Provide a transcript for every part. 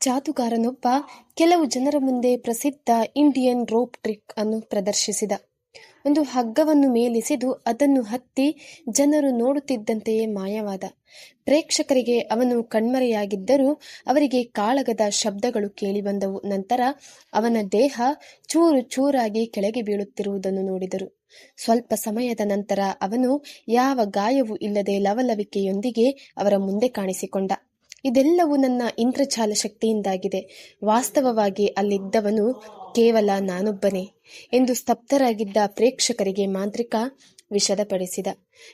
ಜಾದೂಗಾರನೊಬ್ಬ ಕೆಲವು ಜನರ ಮುಂದೆ ಪ್ರಸಿದ್ಧ ಇಂಡಿಯನ್ ರೋಪ್ ಟ್ರಿಕ್ ಅನ್ನು ಪ್ರದರ್ಶಿಸಿದ. ಒಂದು ಹಗ್ಗವನ್ನು ಮೇಲಿಸಿದು ಅದನ್ನು ಹತ್ತಿ ಜನರು ನೋಡುತ್ತಿದ್ದಂತೆಯೇ ಮಾಯವಾದ. ಪ್ರೇಕ್ಷಕರಿಗೆ ಅವನು ಕಣ್ಮರೆಯಾಗಿದ್ದರೂ ಅವರಿಗೆ ಕಾಳಗದ ಶಬ್ದಗಳು ಕೇಳಿಬಂದವು. ನಂತರ ಅವನ ದೇಹ ಚೂರು ಚೂರಾಗಿ ಕೆಳಗೆ ಬೀಳುತ್ತಿರುವುದನ್ನು ನೋಡಿದರು. ಸ್ವಲ್ಪ ಸಮಯದ ನಂತರ ಅವನು ಯಾವ ಗಾಯವೂ ಇಲ್ಲದೆ ಲವಲವಿಕೆಯೊಂದಿಗೆ ಅವರ ಮುಂದೆ ಕಾಣಿಸಿಕೊಂಡ. ಇದೆಲ್ಲವೂ ನನ್ನ ಇಂದ್ರಜಾಲ ಶಕ್ತಿಯಿಂದಾಗಿದೆ. ವಾಸ್ತವವಾಗಿ ಅಲ್ಲಿದ್ದವನು ಕೇವಲ ನಾನೊಬ್ಬನೇ ಎಂದು ಸ್ತಬ್ಧರಾಗಿದ್ದ ಪ್ರೇಕ್ಷಕರಿಗೆ ಮಾಂತ್ರಿಕ ವಿಷದಪಡಿಸಿದ.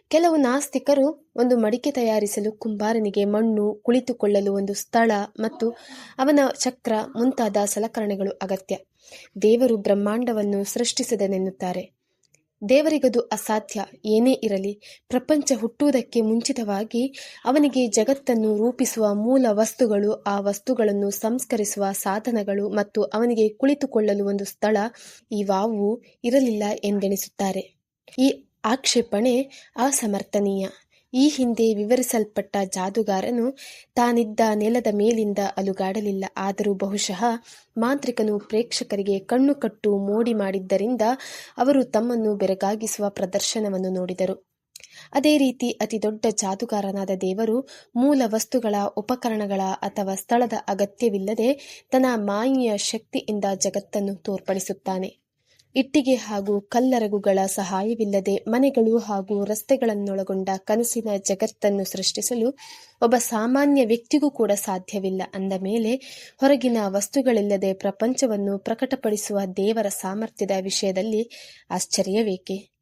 ಕೆಲವು ನಾಸ್ತಿಕರು ಒಂದು ಮಡಿಕೆ ತಯಾರಿಸಲು ಕುಂಬಾರನಿಗೆ ಮಣ್ಣು, ಕುಳಿತುಕೊಳ್ಳಲು ಒಂದು ಸ್ಥಳ ಮತ್ತು ಅವನ ಚಕ್ರ ಮುಂತಾದ ಸಲಕರಣೆಗಳು ಅಗತ್ಯ. ದೇವರು ಬ್ರಹ್ಮಾಂಡವನ್ನು ಸೃಷ್ಟಿಸಿದನೆನ್ನುತ್ತಾರೆ. ದೇವರಿಗದು ಅಸಾಧ್ಯ. ಏನೇ ಇರಲಿ, ಪ್ರಪಂಚ ಹುಟ್ಟುವುದಕ್ಕೆ ಮುಂಚಿತವಾಗಿ ಅವನಿಗೆ ಜಗತ್ತನ್ನು ರೂಪಿಸುವ ಮೂಲ ವಸ್ತುಗಳು, ಆ ವಸ್ತುಗಳನ್ನು ಸಂಸ್ಕರಿಸುವ ಸಾಧನಗಳು ಮತ್ತು ಅವನಿಗೆ ಕುಳಿತುಕೊಳ್ಳಲು ಒಂದು ಸ್ಥಳ ಈ ವಾವು ಇರಲಿಲ್ಲ ಎಂದೆಣಿಸುತ್ತಾರೆ. ಈ ಆಕ್ಷೇಪಣೆ ಅಸಮರ್ಥನೀಯ. ಈ ಹಿಂದೆ ವಿವರಿಸಲ್ಪಟ್ಟ ಜಾದುಗಾರನು ತಾನಿದ್ದ ನೆಲದ ಮೇಲಿಂದ ಅಲುಗಾಡಲಿಲ್ಲ. ಆದರೂ ಬಹುಶಃ ಮಾಂತ್ರಿಕನು ಪ್ರೇಕ್ಷಕರಿಗೆ ಕಣ್ಣು ಕಟ್ಟು ಮೋಡಿ ಮಾಡಿದ್ದರಿಂದ ಅವರು ತಮ್ಮನ್ನು ಬೆರಗಾಗಿಸುವ ಪ್ರದರ್ಶನವನ್ನು ನೋಡಿದರು. ಅದೇ ರೀತಿ ಅತಿ ದೊಡ್ಡ ಜಾದುಗಾರನಾದ ದೇವರು ಮೂಲ ವಸ್ತುಗಳ, ಉಪಕರಣಗಳ ಅಥವಾ ಸ್ಥಳದ ಅಗತ್ಯವಿಲ್ಲದೆ ತನ್ನ ಮಾಯಿಯ ಶಕ್ತಿಯಿಂದ ಜಗತ್ತನ್ನು ತೋರ್ಪಡಿಸುತ್ತಾನೆ. ಇಟ್ಟಿಗೆ ಹಾಗೂ ಕಲ್ಲರಗುಗಳ ಸಹಾಯವಿಲ್ಲದೆ ಮನೆಗಳು ಹಾಗೂ ರಸ್ತೆಗಳನ್ನೊಳಗೊಂಡ ಕನಸಿನ ಜಗತ್ತನ್ನು ಸೃಷ್ಟಿಸಲು ಒಬ್ಬ ಸಾಮಾನ್ಯ ವ್ಯಕ್ತಿಗೂ ಕೂಡ ಸಾಧ್ಯವಿಲ್ಲ ಅಂದ ಮೇಲೆ ಹೊರಗಿನ ವಸ್ತುಗಳಿಲ್ಲದೆ ಪ್ರಪಂಚವನ್ನು ಪ್ರಕಟಪಡಿಸುವ ದೇವರ ಸಾಮರ್ಥ್ಯದ ವಿಷಯದಲ್ಲಿ ಆಶ್ಚರ್ಯವೇಕೆ?